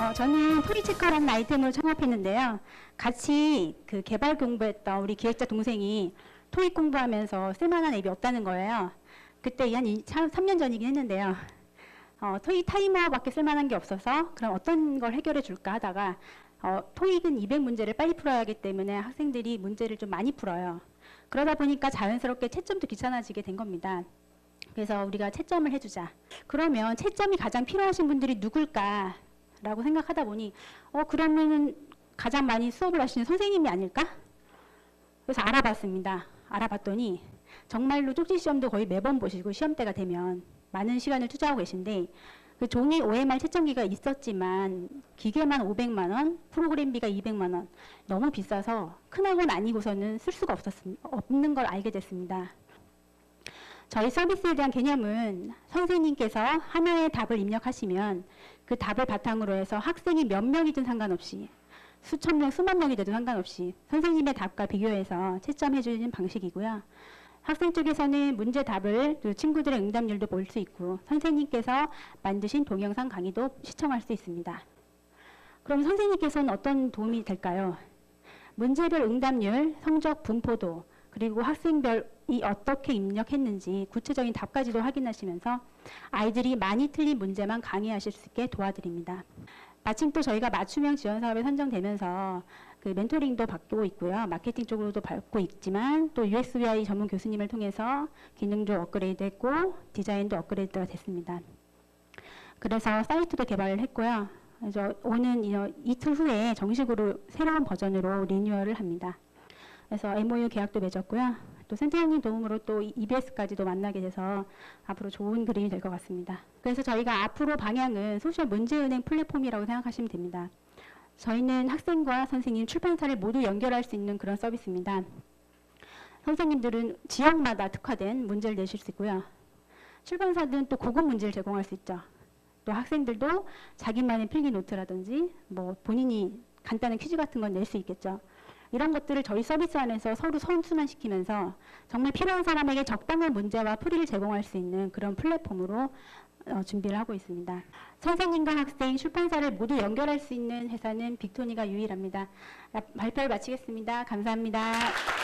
어, 저는 토리체커라는 아이템을 창업했는데요. 같이 그 개발 공부했던 우리 기획자 동생이 토익 공부하면서 쓸만한 앱이 없다는 거예요. 그때 한 3년 전이긴 했는데요. 어, 토익 타이머밖에 쓸만한 게 없어서 그럼 어떤 걸 해결해 줄까 하다가 어, 토익은 200문제를 빨리 풀어야 하기 때문에 학생들이 문제를 좀 많이 풀어요. 그러다 보니까 자연스럽게 채점도 귀찮아지게 된 겁니다. 그래서 우리가 채점을 해주자. 그러면 채점이 가장 필요하신 분들이 누굴까 라고 생각하다 보니 어 그러면은 가장 많이 수업을 하시는 선생님이 아닐까? 그래서 알아봤습니다. 알아봤더니 정말로 쪽지 시험도 거의 매번 보시고 시험 때가 되면 많은 시간을 투자하고 계신데 그 종이 OMR 채점기가 있었지만 기계만 500만 원, 프로그램비가 200만 원 너무 비싸서 큰 학원 아니고서는 쓸 수가 없었습, 없는 걸 알게 됐습니다. 저희 서비스에 대한 개념은 선생님께서 하나의 답을 입력하시면 그 답을 바탕으로 해서 학생이 몇 명이든 상관없이 수천 명, 수만 명이 돼도 상관없이 선생님의 답과 비교해서 채점해 주는 방식이고요. 학생 쪽에서는 문제 답을 또 친구들의 응답률도 볼 수 있고 선생님께서 만드신 동영상 강의도 시청할 수 있습니다. 그럼 선생님께서는 어떤 도움이 될까요? 문제별 응답률, 성적 분포도 그리고 학생별이 어떻게 입력했는지 구체적인 답까지도 확인하시면서 아이들이 많이 틀린 문제만 강의하실 수 있게 도와드립니다. 마침 또 저희가 맞춤형 지원 사업에 선정되면서 그 멘토링도 받고 있고요. 마케팅 쪽으로도 받고 있지만 또 UXUI 전문 교수님을 통해서 기능도 업그레이드 했고 디자인도 업그레이드가 됐습니다. 그래서 사이트도 개발을 했고요. 그래서 오는 이- 이틀 후에 정식으로 새로운 버전으로 리뉴얼을 합니다. 그래서 MOU 계약도 맺었고요. 또 센터장님 도움으로 또 EBS까지도 만나게 돼서 앞으로 좋은 그림이 될 것 같습니다. 그래서 저희가 앞으로 방향은 소셜 문제은행 플랫폼이라고 생각하시면 됩니다. 저희는 학생과 선생님, 출판사를 모두 연결할 수 있는 그런 서비스입니다. 선생님들은 지역마다 특화된 문제를 내실 수 있고요. 출판사들은 또 고급 문제를 제공할 수 있죠. 또 학생들도 자기만의 필기 노트라든지 뭐 본인이 간단한 퀴즈 같은 건 낼 수 있겠죠. 이런 것들을 저희 서비스 안에서 서로 선순환 시키면서 정말 필요한 사람에게 적당한 문제와 풀이를 제공할 수 있는 그런 플랫폼으로 어, 준비를 하고 있습니다. 선생님과 학생, 출판사를 모두 연결할 수 있는 회사는 빅토니가 유일합니다. 발표를 마치겠습니다. 감사합니다.